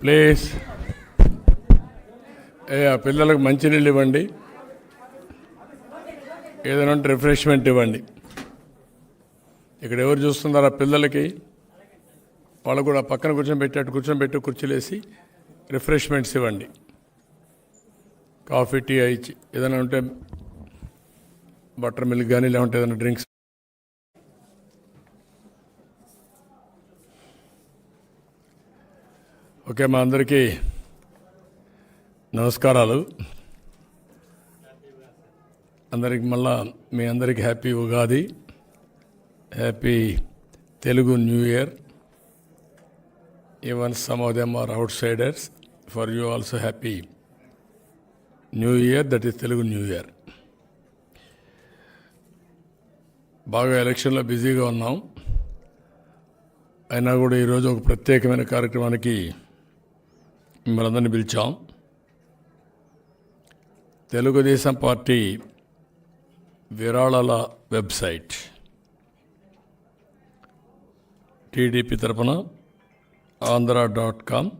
Please. ఏ ఆ పిల్లలకు మంచినీళ్ళు ఇవ్వండి. ఏదైనా ఉంటే రిఫ్రెష్మెంట్ ఇవ్వండి. ఇక్కడ ఎవరు చూస్తున్నారా పిల్లలకి? వాళ్ళు కూడా పక్కన కూర్చొని పెట్టేట్టు కూర్చోబెట్టి పెట్టి కుర్చీలేసి రిఫ్రెష్మెంట్స్ ఇవ్వండి. కాఫీ టీ ఇచ్చి ఏదైనా ఉంటే బటర్ మిల్క్ కానీ లేకుంటే ఏదైనా డ్రింక్స్ ఓకే మా అందరికీ నమస్కారాలు. అందరికి మళ్ళా మీ అందరికీ happy Ugadi happy Telugu new year. Even some of them are outsiders for you also happy new year that is Telugu new year. బాగా ఎలక్షన్లో బిజీగా ఉన్నాం. అయినా కూడా ఈరోజు ఒక ప్రత్యేకమైన కార్యక్రమానికి మిమ్మల్ని పిలిచాం. తెలుగుదేశం పార్టీ విరాళాల వెబ్సైట్ టీడీపీ తరపున ఆంధ్ర డాట్ కామ్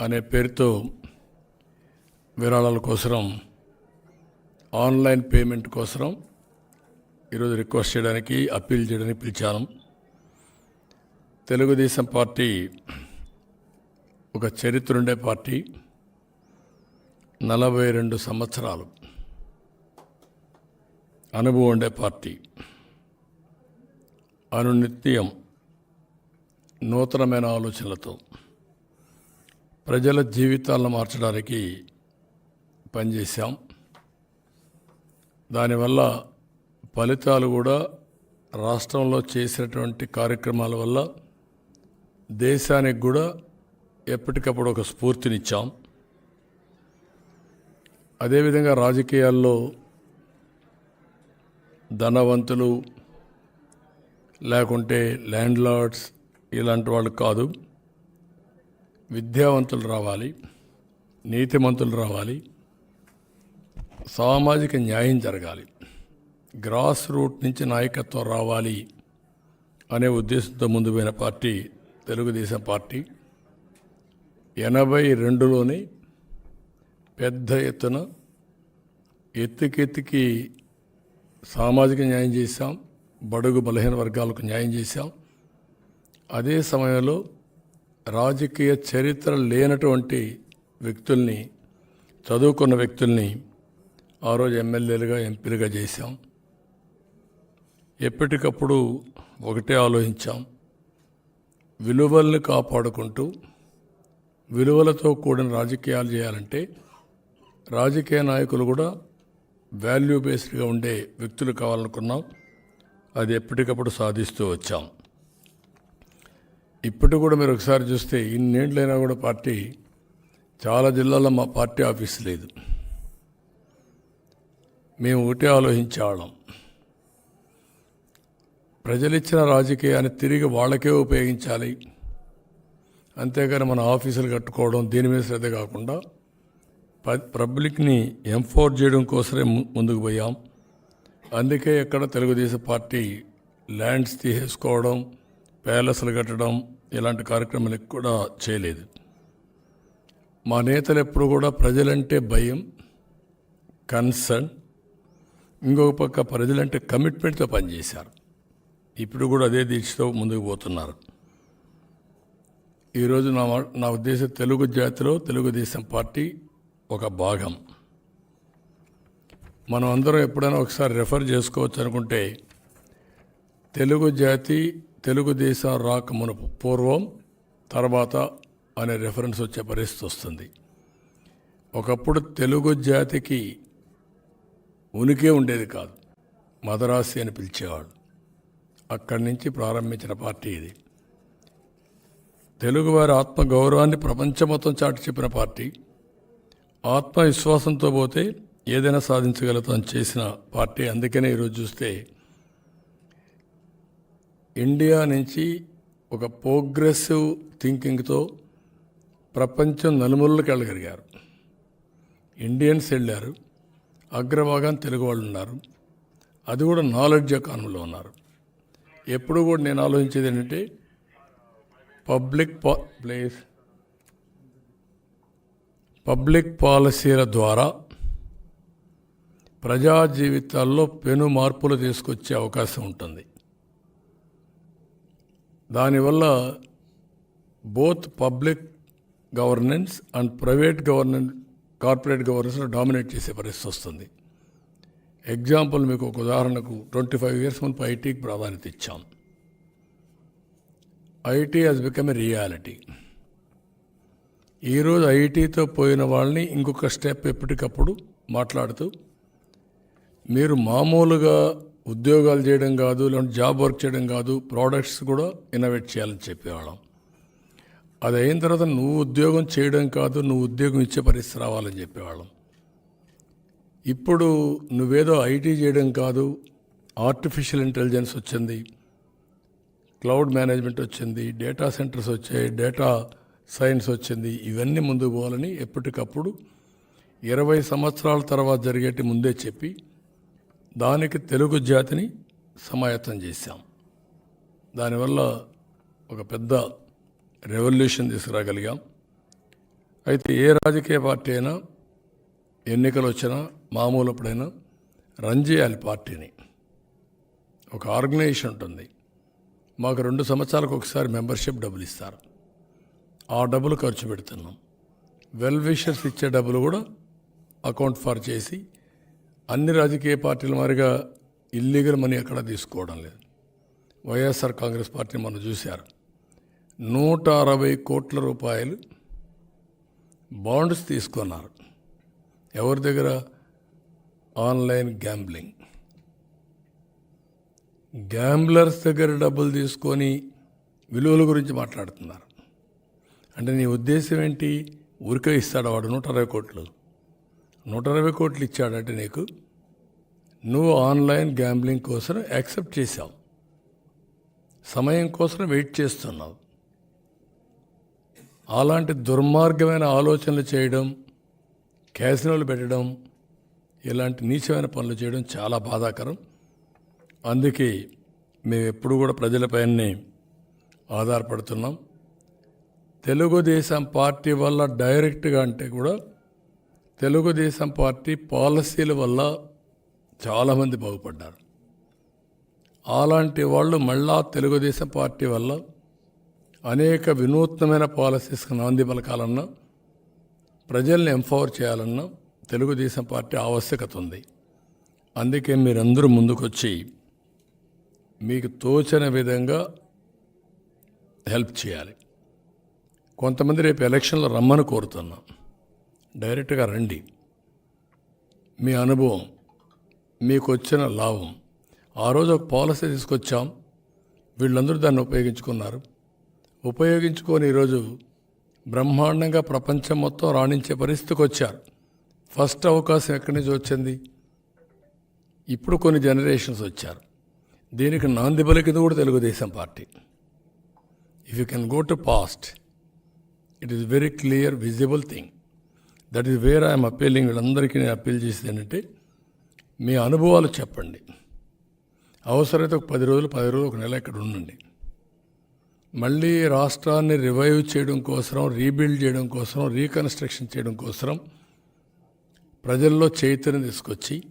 అనే పేరుతో విరాళాల కోసం ఆన్లైన్ పేమెంట్ కోసం ఈరోజు రిక్వెస్ట్ చేయడానికి అప్పీల్ చేయడానికి పిలిచాను. తెలుగుదేశం పార్టీ ఒక చరిత్ర ఉండే పార్టీ నలభై రెండు సంవత్సరాలు అనుభవం ఉండే పార్టీ. అనునిత్యం నూతనమైన ఆలోచనలతో ప్రజల జీవితాలను మార్చడానికి పనిచేశాం. దానివల్ల ఫలితాలు కూడా రాష్ట్రంలో చేసినటువంటి కార్యక్రమాల వల్ల దేశానికి కూడా ఎప్పటికప్పుడు ఒక స్ఫూర్తినిచ్చాం. అదేవిధంగా రాజకీయాల్లో ధనవంతులు లేకుంటే ల్యాండ్ లార్డ్స్ ఇలాంటి వాళ్ళు కాదు. విద్యావంతులు రావాలి నీతిమంతులు రావాలి సామాజిక న్యాయం జరగాలి గ్రాస్ రూట్ నుంచి నాయకత్వం రావాలి అనే ఉద్దేశంతో ముందు పోయిన పార్టీ తెలుగుదేశం పార్టీ. ఎనభై రెండులోనే పెద్ద ఎత్తున ఎత్తుకెత్తికి సామాజిక న్యాయం చేశాం బడుగు బలహీన వర్గాలకు న్యాయం చేశాం. అదే సమయంలో రాజకీయ చరిత్ర లేనటువంటి వ్యక్తుల్ని చదువుకున్న వ్యక్తుల్ని ఆ రోజు ఎమ్మెల్యేలుగా ఎంపీలుగా చేశాం. ఎప్పటికప్పుడు ఒకటే ఆలోచించాం. విలువల్ని కాపాడుకుంటూ విలువలతో కూడిన రాజకీయాలు చేయాలంటే రాజకీయ నాయకులు కూడా వాల్యూ బేస్డ్గా ఉండే వ్యక్తులు కావాలనుకున్నాం. అది ఎప్పటికప్పుడు సాధిస్తూ వచ్చాం. ఇప్పటి కూడా మీరు ఒకసారి చూస్తే ఇన్నేళ్ళైనా కూడా పార్టీ చాలా జిల్లాల్లో మా పార్టీ ఆఫీస్ లేదు. మేము ఒకటే ఆలోచించేవాళ్ళం ప్రజలిచ్చిన రాజకీయాన్ని తిరిగి వాళ్ళకే ఉపయోగించాలి. అంతేగాని మన ఆఫీసులు కట్టుకోవడం దీని మీద శ్రద్ధ కాకుండా పబ్లిక్ని ఎంఫోర్స్ చేయడం కోసమే ముందుకు పోయాం. అందుకే ఇక్కడ తెలుగుదేశం పార్టీ ల్యాండ్స్ తీసేసుకోవడం ప్యాలెస్లు కట్టడం ఇలాంటి కార్యక్రమాలు కూడా చేయలేదు. మా నేతలు ఎప్పుడు కూడా ప్రజలంటే భయం కన్సర్న్. ఇంకొక పక్క ప్రజలంటే కమిట్మెంట్తో పనిచేశారు. ఇప్పుడు కూడా అదే దీక్షతో ముందుకు పోతున్నారు. ఈరోజు నా నా ఉద్దేశం తెలుగు జాతిలో తెలుగుదేశం పార్టీ ఒక భాగం. మనం అందరం ఎప్పుడైనా ఒకసారి రెఫర్ చేసుకోవచ్చు అనుకుంటే తెలుగు జాతి తెలుగుదేశం రాక మునుపు పూర్వం తర్వాత అనే రెఫరెన్స్ వచ్చే పరిస్థితి వస్తుంది. ఒకప్పుడు తెలుగు జాతికి ఉనికి ఉండేది కాదు. మదరాసి అని పిలిచేవాడు. అక్కడి నుంచి ప్రారంభించిన పార్టీ ఇది. తెలుగువారి ఆత్మ గౌరవాన్ని ప్రపంచం మొత్తం చాటి చెప్పిన పార్టీ. ఆత్మవిశ్వాసంతో పోతే ఏదైనా సాధించగలుగుతాం చేసిన పార్టీ. అందుకనే ఈరోజు చూస్తే ఇండియా నుంచి ఒక ప్రోగ్రెసివ్ థింకింగ్తో ప్రపంచం నలుమూలలకు వెళ్ళగలిగారు. ఇండియన్స్ వెళ్ళారు అగ్రభాగం తెలుగు వాళ్ళు ఉన్నారు అది కూడా నాలెడ్జ్ ఎకానమీలో ఉన్నారు. ఎప్పుడు కూడా నేను ఆలోచించేది ఏంటంటే పబ్లిక్ ప్లేస్ పబ్లిక్ పాలసీల ద్వారా ప్రజా జీవితాల్లో పెను మార్పులు తీసుకొచ్చే అవకాశం ఉంటుంది. దానివల్ల both public governance and private governance corporate governance dominate చేసే పరిస్థితి వస్తుంది. ఎగ్జాంపుల్ మీకు ఒక ఉదాహరణకు ట్వంటీ ఫైవ్ ఇయర్స్ ముందు ఐటీకి ప్రాధాన్యత ఇచ్చాం. IT has become a reality ఈరోజు ఐటీతో పోయిన వాళ్ళని ఇంకొక స్టెప్ ఎప్పటికప్పుడు మాట్లాడుతూ మీరు మామూలుగా ఉద్యోగాలు చేయడం కాదు లేదంటే జాబ్ వర్క్ చేయడం కాదు ప్రోడక్ట్స్ కూడా ఇన్నోవేట్ చేయాలని చెప్పేవాళ్ళం. అది అయిన తర్వాత నువ్వు ఉద్యోగం చేయడం కాదు నువ్వు ఉద్యోగం ఇచ్చే పరిస్థితి రావాలని చెప్పేవాళ్ళం. ఇప్పుడు నువ్వేదో ఐటీ చేయడం కాదు ఆర్టిఫిషియల్ ఇంటెలిజెన్స్ వచ్చింది క్లౌడ్ మేనేజ్మెంట్ వచ్చింది డేటా సెంటర్స్ వచ్చాయి డేటా సైన్స్ వచ్చింది ఇవన్నీ ముందుకు పోవాలని ఎప్పటికప్పుడు ఇరవై సంవత్సరాల తర్వాత జరిగేటి ముందే చెప్పి దానికి తెలుగు జాతిని సమాయత్తం చేశాం. దానివల్ల ఒక పెద్ద రెవల్యూషన్ తీసుకురాగలిగాం. అయితే ఏ రాజకీయ పార్టీ అయినా ఎన్నికలు వచ్చినా మామూలు అప్పుడైనా రన్ చేయాలి పార్టీని ఒక ఆర్గనైజేషన్ ఉంటుంది. మాకు రెండు సంవత్సరాలకు ఒకసారి మెంబర్షిప్ డబ్బులు ఇస్తారు. ఆ డబ్బులు ఖర్చు పెడుతున్నాం. వెల్ విషర్స్ ఇచ్చే డబ్బులు కూడా అకౌంట్ ఫర్ చేసి అన్ని రాజకీయ పార్టీల మారిగా ఇల్లీగల్ మనీ ఎక్కడ తీసుకోవడం లేదు. వైఎస్ఆర్ కాంగ్రెస్ పార్టీని మనం చూశారు. నూట అరవై కోట్ల రూపాయలు బాండ్స్ తీసుకున్నారు. ఎవరి దగ్గర? Online gambling. గ్యాంబ్లర్స్ దగ్గర డబ్బులు తీసుకొని విలువల గురించి మాట్లాడుతున్నారు. అంటే నీ ఉద్దేశం ఏంటి? ఊరికే ఇస్తాడు వాడు? నూట అరవై కోట్లు. నూట అరవై కోట్లు ఇచ్చాడంటే నీకు నువ్వు ఆన్లైన్ గ్యాంబ్లింగ్ కోసం యాక్సెప్ట్ చేసావు సమయం కోసం వెయిట్ చేస్తున్నావు. అలాంటి దుర్మార్గమైన ఆలోచనలు చేయడం క్యాసినోలు పెట్టడం ఇలాంటి నీచమైన పనులు చేయడం చాలా బాధాకరం. అందుకే మేము ఎప్పుడు కూడా ప్రజలపైనే ఆధారపడుతున్నాం. తెలుగుదేశం పార్టీ వల్ల డైరెక్ట్గా అంటే కూడా తెలుగుదేశం పార్టీ పాలసీల వల్ల చాలామంది బాగుపడ్డారు. అలాంటి వాళ్ళు మళ్ళా తెలుగుదేశం పార్టీ వల్ల అనేక వినూత్నమైన పాలసీస్కి నాంది పలకాలన్నా ప్రజల్ని ఎంపవర్ చేయాలన్నా తెలుగుదేశం పార్టీ ఆవశ్యకత ఉంది. అందుకే మీరందరూ ముందుకొచ్చి మీకు తోచిన విధంగా హెల్ప్ చేయాలి. కొంతమంది రేపు ఎలక్షన్లో రమ్మని కోరుతున్నాం. డైరెక్ట్గా రండి. మీ అనుభవం మీకు వచ్చిన లాభం. ఆ రోజు ఒక పాలసీ తీసుకొచ్చాం. వీళ్ళందరూ దాన్ని ఉపయోగించుకున్నారు. ఉపయోగించుకొని ఈరోజు బ్రహ్మాండంగా ప్రపంచం మొత్తం రాణించే పరిస్థితికి వచ్చారు. ఫస్ట్ అవకాశం ఎక్కడి నుంచి వచ్చింది? ఇప్పుడు కొన్ని జనరేషన్స్ వచ్చారు. దీనికి నాంది పలికింది కూడా Telugu Desam party. If you can go to past it is very clear visible thing that is where I'm appealing వీళ్ళందరికీ నేను అప్పీల్ చేసేది ఏంటంటే మీ అనుభవాలు చెప్పండి. అవసరమైతే ఒక పది రోజులు పది రోజులు ఒక నెల ఇక్కడ ఉండండి. మళ్ళీ రాష్ట్రాన్ని రివైవ్ చేయడం కోసం రీబిల్డ్ చేయడం కోసం రీకన్స్ట్రక్షన్ చేయడం కోసం ప్రజల్లో చైతన్యం తీసుకొచ్చి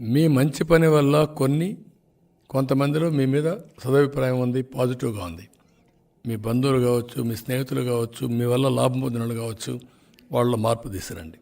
మీ మంచి పని వల్ల కొన్ని కొంతమందిలో మీ మీద సదభిప్రాయం ఉంది పాజిటివ్గా ఉంది. మీ బంధువులు కావచ్చు మీ స్నేహితులు కావచ్చు మీ వల్ల లాభం పొందిన వాళ్ళు కావచ్చు వాళ్ళ మార్పు తీసుకురండి